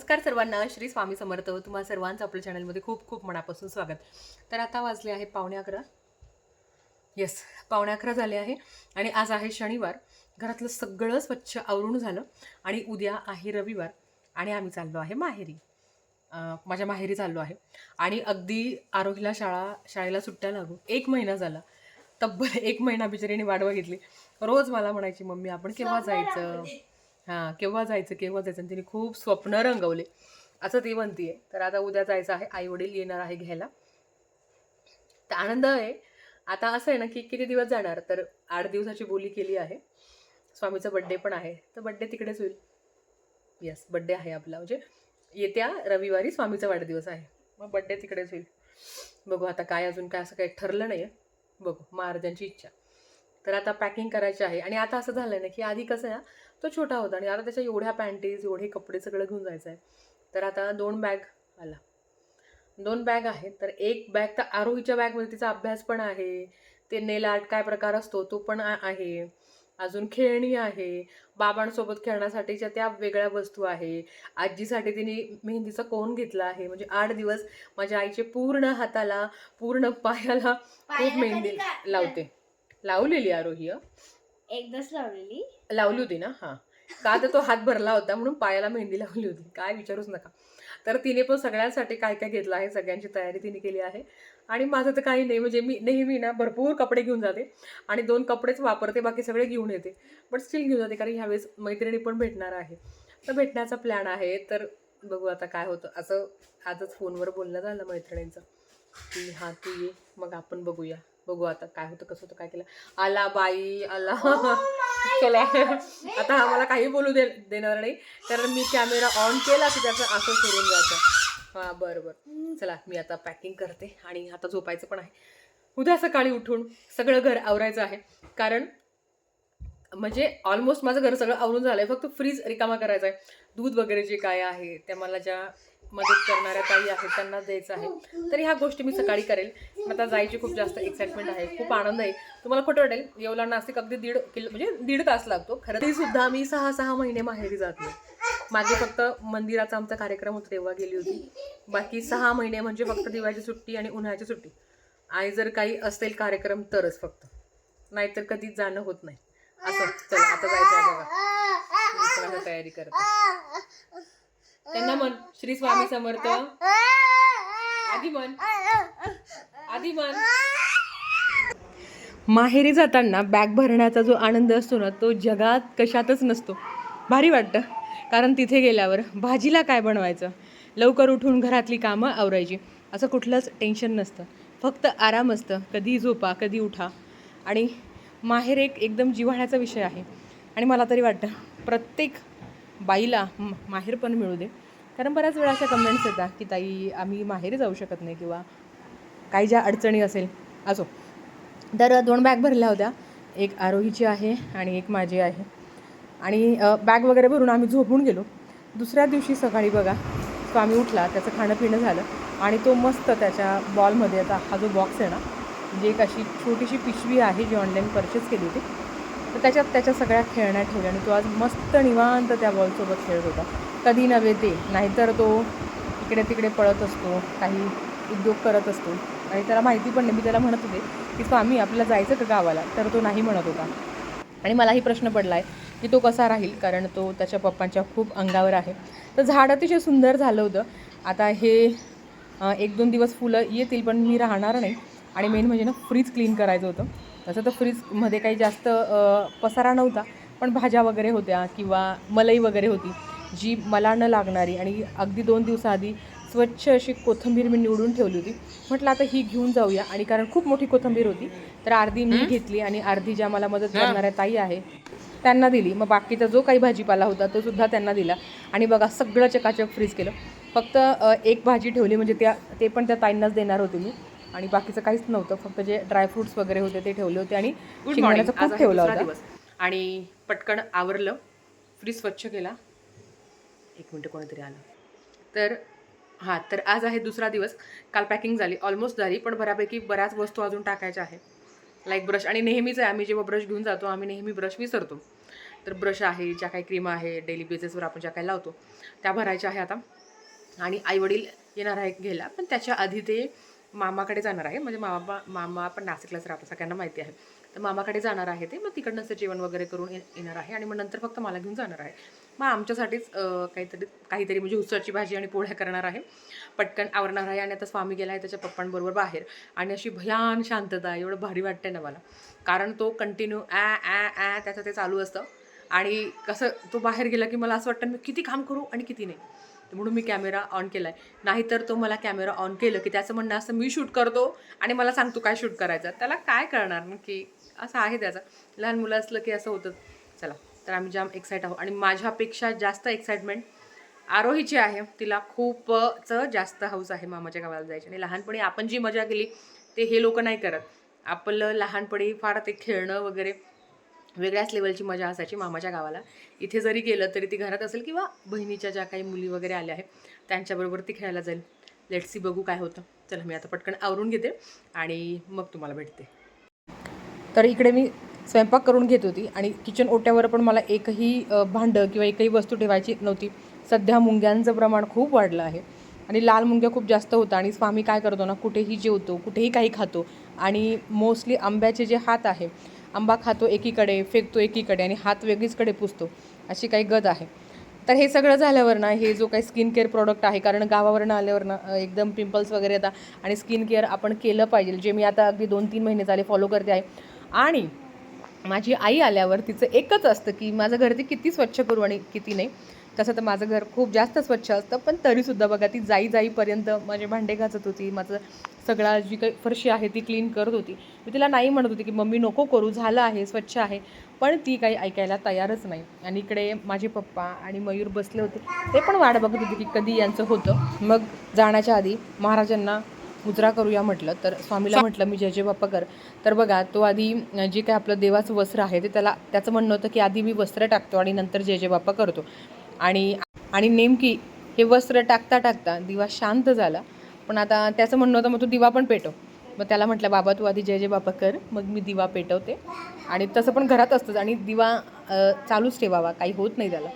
नमस्कार सर्वांना श्री स्वामी समर्थ. तुम्हा सर्वांचं आपल्या चॅनलमध्ये खूप खूप मनापासून स्वागत. तर आता वाजले आहे पावणे अकरा. येस पावणे अकरा झाले आहे आणि आज आहे शनिवार. घरातलं सगळं स्वच्छ आवरून झालं आणि उद्या आहे रविवार आणि आम्ही चाललो आहे माहेरी. माझ्या माहेरी चाललो आहे. आणि अगदी आरोग्यला शाळा शाळेला सुट्ट्या लागून एक महिना झाला. तब्बल एक महिना बिचारीने वाट बघितली. रोज मला म्हणायची मम्मी आपण केव्हा जायचं? हां केव्हा जायचं केव्हा जायचं? आणि तिने खूप स्वप्न रंगवले. असं ती म्हणतीये. तर आता उद्या जायचं आहे आई वडील येणार आहे घ्यायला. तर आनंद आहे. आता असं आहे ना की किती दिवस जाणार? तर आठ दिवसाची बोली केली आहे. स्वामीचा बड्डे पण आहे. तर बड्डे तिकडेच होईल. येस बड्डे आहे आपला. म्हणजे येत्या रविवारी स्वामीचा वाढदिवस आहे. मग बड्डे तिकडेच होईल. बघू आता काय अजून काय असं काही ठरलं नाही आहे बघू. महाराजांची इच्छा. तर आता पॅकिंग करायची आहे. आणि आता असं झालं ना की आधी कसं आहे ना तो छोटा होता आणि आता त्याच्या एवढ्या पॅन्टीज एवढे कपडे सगळं घेऊन जायचं आहे तर आता दोन बॅग आला. दोन बॅग आहेत तर एक बॅग तर आरोहीच्या बॅगमध्ये तिचा अभ्यास पण आहे. ते नेल आर्ट काय प्रकार असतो तो पण आहे. अजून खेळणी आहे. बाबांसोबत खेळण्यासाठीच्या त्या वेगळ्या वस्तू आहे. आजीसाठी तिने मेहंदीचा कोन घेतला आहे. म्हणजे आठ दिवस माझ्या आईचे पूर्ण हाताला पूर्ण पायाला खूप मेहंदी लावते. लावलेली आरोही. एकदाच लावलेली. लावली होती ना हां. का तर तो हात भरला होता म्हणून पायाला मेहंदी लावली होती. काय विचारूच नका. तर तिने पण सगळ्यांसाठी काय काय घेतलं आहे सगळ्यांची तयारी तिने केली आहे. आणि माझं तर काही नाही म्हणजे मी नेहमी ना भरपूर कपडे घेऊन जाते आणि दोन कपडेच वापरते बाकी सगळे घेऊन येते. पण स्टील घेऊन जाते कारण ह्यावेळेस मैत्रिणी पण भेटणार आहे. तर भेटण्याचा प्लॅन आहे तर बघू आता काय होतं. असं आजच फोनवर बोलणं झालं मैत्रिणींचं. की हां तू ये मग आपण बघूया. बघू आता काय होतं कसं होतं काय केलं. आला बाई आला. चला. आता हा मला काही बोलू दे देणार नाही. कारण मी कॅमेरा ऑन केला की त्याचं असं सोडून जातं. हां बरं बरं. चला मी आता पॅकिंग करते आणि आता झोपायचं पण आहे. उद्या सकाळी उठून सगळं घर आवरायचं आहे. कारण म्हणजे ऑलमोस्ट माझं घर सगळं आवरून झालं आहे फक्त फ्रीज रिकामा करायचा आहे. दूध वगैरे जे काय आहे त्या मला ज्या मदत करणाऱ्या ताई आहेत त्यांना द्यायचं आहे. तर ह्या गोष्टी मी सकाळी करेल. आता जायची खूप जास्त एक्साइटमेंट आहे खूप आनंद आहे. तुम्हाला खोटं वाटेल येवला नाशिक अगदी दीड किलो म्हणजे दीड तास लागतो. खरं तरी सुद्धा मी सहा सहा महिने माहेरी जात नाही. मागे फक्त मंदिराचा आमचा कार्यक्रम होता तेव्हा गेली होती. बाकी सहा महिने म्हणजे फक्त दिवाळीची सुट्टी आणि उन्हाळ्याची सुट्टी. आणि जर काही असेल कार्यक्रम तरच फक्त. नाहीतर कधीच जाणं होत नाही. असं चला आता जायचं आहे बघा. तयारी करते. त्यांना म्हण श्री स्वामी समर्थ. आधी म्हण. आधी म्हण. माहेरी जाताना बॅग भरण्याचा जो आनंद असतो ना तो जगात कशातच नसतो. भारी वाटतं. कारण तिथे गेल्यावर भाजीला काय बनवायचं? लवकर उठून घरातली कामं आवरायची. असं कुठलंच टेन्शन नसतं. फक्त आराम असतं. कधी झोपा कधी उठा. आणि माहेर एक एकदम जिव्हाळ्याचा विषय आहे. आणि मला तरी वाटतं प्रत्येक बाईला माहेर पण मिळू दे. कारण बऱ्याच वेळा अशा कमेंट्स येतात की ताई आम्ही माहेरी जाऊ शकत नाही किंवा काही ज्या अडचणी असेल. असो. तर दोन बॅग भरल्या होत्या. एक आरोहीची आहे आणि एक माझी आहे. आणि बॅग वगैरे भरून आम्ही झोपून गेलो. दुसऱ्या दिवशी सकाळी बघा तो आम्ही उठला त्याचं खाणं पिणं झालं आणि तो मस्त त्याच्या बॉलमध्ये आता हा जो बॉक्स आहे ना म्हणजे एक अशी छोटीशी पिशवी आहे जी ऑनलाईन परचेस केली होती. तर त्याच्यात त्याच्या सगळ्या खेळण्या ठेवल्या आणि तो आज मस्त निवांत त्या बॉलसोबत खेळत होता. कधी नव्हे ते नाहीतर तो इकडे तिकडे पळत असतो काही उद्योग करत असतो. आणि त्याला माहिती पण नाही मी त्याला म्हणत होते की स्वामी आपल्याला जायचं का गावाला? तर तो नाही म्हणत होता. आणि मलाही प्रश्न पडला आहे की तो कसा राहील? कारण तो त्याच्या पप्पांच्या खूप अंगावर आहे. तर झाड अतिशय सुंदर झालं होतं. आता हे एक दोन दिवस फुलं येतील पण मी राहणार नाही. आणि मेन म्हणजे ना फ्रीज क्लीन करायचं होतं. तसं तर फ्रीजमध्ये काही जास्त पसारा नव्हता पण भाज्या वगैरे होत्या किंवा मलई वगैरे होती जी मला न लागणारी आणि अगदी दोन दिवसाआधी स्वच्छ अशी कोथिंबीर मी निवडून ठेवली होती. म्हटलं आता ही घेऊन जाऊया आणि कारण खूप मोठी कोथिंबीर होती तर अर्धी मी घेतली आणि अर्धी ज्या मला मदत करणाऱ्या ताई आहे त्यांना दिली. मग बाकीचा जो काही भाजीपाला होता तो सुद्धा त्यांना दिला. आणि बघा सगळं चकाचक फ्रीज केलं. फक्त एक भाजी ठेवली म्हणजे त्या ते पण त्या ताईंनाच देणार होते मी. आणि बाकीचं काहीच नव्हतं. फक्त जे ड्रायफ्रुट्स वगैरे होते ते ठेवले होते आणि खूप ठेवला होता. आणि पटकन आवरलं. फ्रीज स्वच्छ केला. एक मिनटं कोणीतरी आलं. तर हां तर आज आहे दुसरा दिवस. काल पॅकिंग झाली. ऑलमोस्ट झाली पण बऱ्यापैकी बऱ्याच वस्तू अजून टाकायच्या आहे लाईक ब्रश आणि नेहमीच आहे आम्ही जेव्हा ब्रश घेऊन जातो आम्ही नेहमी ब्रश विसरतो. तर ब्रश आहे ज्या काही क्रीम आहे डेली बेसिसवर आपण ज्या काही लावतो त्या भरायच्या आहे आता. आणि आईवडील येणार आहे घ्यायला पण त्याच्या आधी ते मामाकडे जाणार आहे. म्हणजे मामा मामा पण नाशिकलाच राहतो सगळ्यांना माहिती आहे. तर मामाकडे जाणार आहे ते. मग तिकडनं असं जेवण वगैरे करून येणार आहे. आणि मग नंतर फक्त मला घेऊन जाणार आहे. मग आमच्यासाठीच काहीतरी काहीतरी म्हणजे उसळची भाजी आणि पोळ्या करणार आहे. पटकन आवरणार आहे आणि आता स्वामी गेला आहे त्याच्या पप्पांबरोबर बाहेर. आणि अशी भयान शांतता एवढं भारी वाटते ना मला. कारण तो कंटिन्यू ॲ ॲ ॲ त्याचं ते चालू असतं. आणि कसं तो बाहेर गेला की मला असं वाटतं मी किती काम करू आणि किती नाही. म्हणून मी कॅमेरा ऑन केला आहे नाहीतर तो मला कॅमेरा ऑन केलं की त्याचं म्हणणं असं मी शूट करतो आणि मला सांगतो काय शूट करायचं. त्याला काय कळणार ना की असं आहे त्याचं. लहान मुलं असलं की असं होतं. चला तर आम्ही जाम एक्साईट आहोत. आणि माझ्यापेक्षा जास्त एक्साइटमेंट आरोहीची आहे. तिला खूपच जास्त हौस आहे मामाच्या गावाला जायची. आणि लहानपणी आपण जी मजा केली ते हे लोक नाही करत. आपलं लहानपणी फार ते खेळणं वगैरे वेगळ्याच लेवलची मजा असायची मामाच्या गावाला. इथे जरी गेलं तरी ती घरात असेल किंवा बहिणीच्या ज्या काही मुली वगैरे आल्या आहेत त्यांच्याबरोबर ती खेळायला जाईल. लेट्सी बघू काय होतं. चला मी आता पटकन आवरून घेते आणि मग तुम्हाला भेटते. तर इकडे मी स्वयंपाक करून घेत होती आणि किचन ओट्यावर पण मला एकही भांडं किंवा एकही वस्तू ठेवायची नव्हती. सध्या मुंग्यांचं प्रमाण खूप वाढलं आहे. आणि लाल मुंग्या खूप जास्त होतं आणि स्वामी काय करतो ना कुठेही जेवतो कुठेही काही खातो आणि मोस्टली आंब्याचे जे हात आहे आंबा खातो एकीकडे फेकतो एकीकडे आणि हात वेगळीचकडे पुसतो अशी काही गत आहे. तर हे सगळं झाल्यावर ना हे जो काही स्किन केअर प्रोडक्ट आहे कारण गावावरनं आल्यावर ना एकदम पिंपल्स वगैरे येतात आणि स्किन केअर आपण केलं पाहिजे जे मी आता अगदी दोन तीन महिने झाले फॉलो करते आहे. आणि माझी आई आल्यावर तिचं एकच असतं की माझं घर ते किती स्वच्छ करू आणि किती नाही. तसं तर माझं घर खूप जास्त स्वच्छ असतं पण तरीसुद्धा बघा ती जाई जाईपर्यंत माझे भांडे घासत होती माझं सगळा जी काही फरशी आहे ती क्लीन करत होती. मी तिला नाही म्हणत होती की मम्मी नको करू झालं आहे स्वच्छ आहे. पण ती काही ऐकायला तयारच नाही. आणि इकडे माझे पप्पा आणि मयूर बसले होते. ते पण वाट बघत होते की कधी यांचं होतं. मग जाण्याच्या आधी महाराजांना मुजरा करूया म्हटलं. तर स्वामीला म्हटलं मी जय जय बाप्पा कर तर बघा तो आधी जे काय आपलं देवाचं वस्त्र आहे ते त्याला त्याचं म्हणणं होतं की आधी मी वस्त्र टाकतो आणि नंतर जय जय बाप्पा करतो. आणि आणि नेमकी हे वस्त्र टाकता टाकता दिवा शांत झाला. पण आता त्याचं म्हणणं होतं मग तू दिवा पण पेटव. मग त्याला म्हटलं बाबा तू आधी जय जय बाप्पा कर मग मी दिवा पेटवते. आणि तसं पण घरात असतंच आणि दिवा चालूच ठेवावा काही होत नाही त्याला.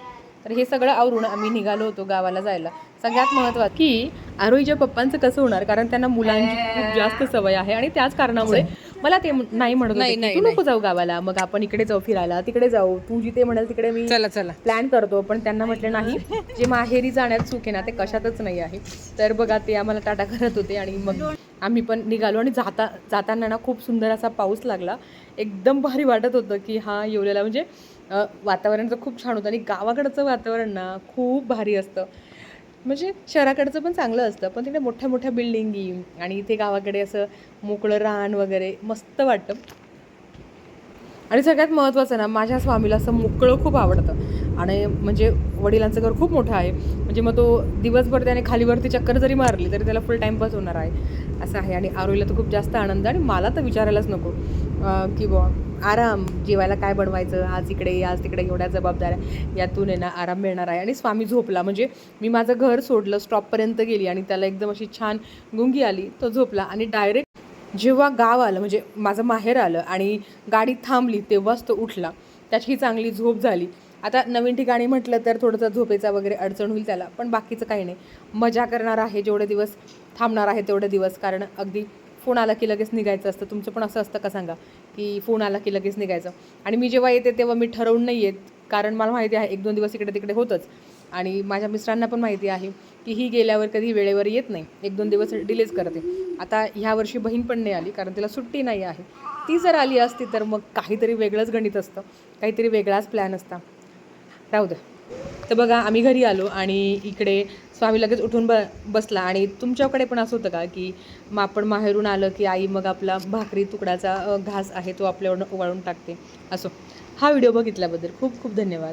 तर हे सगळं आवरून आम्ही निघालो होतो गावाला जायला. सगळ्यात महत्त्वाचं की आरोहीच्या पप्पांचं कसं होणार? कारण त्यांना मुलांची खूप जास्त सवय आहे आणि त्याच कारणामुळे मला ते नाही म्हणत की, तू नको जाऊ गावाला मग आपण इकडे जाऊ फिरायला तिकडे जाऊ. तू जिथे म्हणाल तिकडे मी चला चला. प्लॅन करतो पण त्यांना म्हटलं नाही. जे माहेरी जाण्यात चूक आहे ना ते कशातच नाही आहे. तर बघा ते आम्हाला टाटा करत होते आणि मग आम्ही पण निघालो आणि जाता जाताना ना खूप सुंदर असा पाऊस लागला. एकदम भारी वाटत होतं की हा येवलेला म्हणजे अ, वातावरण तर खूप छान होतं आणि गावाकडचं वातावरण ना खूप भारी असतं. म्हणजे शहराकडचं पण चांगलं असतं पण तिकडे मोठ्या मोठ्या बिल्डिंगी आणि इथे गावाकडे असं मोकळं रान वगैरे मस्त वाटतं. आणि सगळ्यात महत्त्वाचं ना माझ्या स्वामीला असं मोकळं खूप आवडतं. आणि म्हणजे वडिलांचं घर खूप मोठं आहे. म्हणजे मग तो दिवसभर त्याने खालीवरती चक्कर जरी मारली तरी त्याला फुल टाईमपास होणार आहे. असं आहे. आणि आरोईला तर खूप जास्त आनंद आणि मला तर विचारायलाच नको. की बुवा आराम जेवायला काय बनवायचं? आज इकडे आज तिकडे एवढ्या जबाबदाऱ्या यातून आहे ना आराम मिळणार आहे. आणि स्वामी झोपला. म्हणजे मी माझं घर सोडलं स्टॉपपर्यंत गेली आणि त्याला एकदम अशी छान गुंगी आली तो झोपला. आणि डायरेक्ट जेव्हा गाव आलं म्हणजे माझं माहेर आलं आणि गाडी थांबली तेव्हाच तो उठला. त्याची चांगली झोप झाली. आता नवीन ठिकाणी म्हटलं तर थोडंसं झोपेचा वगैरे अडचण होईल त्याला पण बाकीचं काही नाही. मजा करणार आहे जेवढे दिवस थांबणार आहे तेवढे दिवस कारण अगदी फोन आला की लगेच निघायचं असतं. तुमचं पण असं असतं का सांगा की फोन आला की लगेच निघायचं? आणि मी जेव्हा येते तेव्हा मी ठरवून नाही येत कारण मला माहिती आहे एक दोन दिवस इकडे तिकडे होतंच. आणि माझ्या मिस्टरांना पण माहिती आहे की ही गेल्यावर कधी वेळेवर येत नाही एक दोन दिवस डिलेच करते. आता ह्या वर्षी बहीण पण नाही आली कारण तिला सुट्टी नाही आहे. ती जर आली असती तर मग काहीतरी वेगळंच गणित असतं काहीतरी वेगळाच प्लॅन असता. राहू द्या. तर बघा आम्ही घरी आलो आणि इकडे स्वामी लगेच उठून ब बसला. आणि तुमच्याकडे पण असं होतं का की मग आपण माहेरून आलं की आई मग आपला भाकरी तुकडाचा घास आहे तो आपल्यावर वाळून टाकते? असो. हा व्हिडिओ बघितल्याबद्दल खूप खूप धन्यवाद.